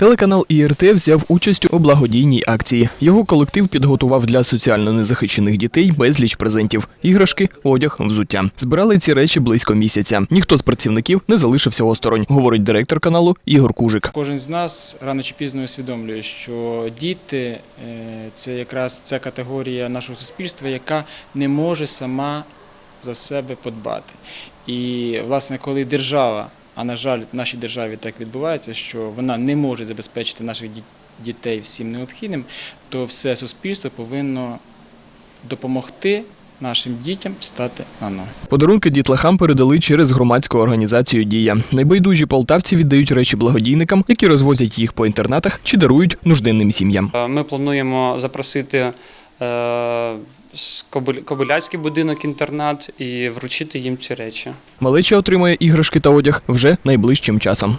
Телеканал ІРТ взяв участь у благодійній акції. Його колектив підготував для соціально незахищених дітей безліч презентів: іграшки, одяг, взуття. Збирали ці речі близько місяця. Ніхто з працівників не залишився осторонь, говорить директор каналу Ігор Кужик. Кожен з нас рано чи пізно усвідомлює, що діти е, це якраз ця категорія нашого суспільства, яка не може сама за себе подбати. І, власне, коли держава, а на жаль, в нашій державі так відбувається, що вона не може забезпечити наших дітей всім необхідним, то все суспільство повинно допомогти нашим дітям стати на ноги. Подарунки дітлахам передали через громадську організацію Дія. Найбайдужі полтавці віддають речі благодійникам, які розвозять їх по інтернатах чи дарують нужденним сім'ям. Е, Ми плануємо запросити Кобиляцький будинок-інтернат і вручити їм ці речі. Малеча отримає іграшки та одяг вже найближчим часом.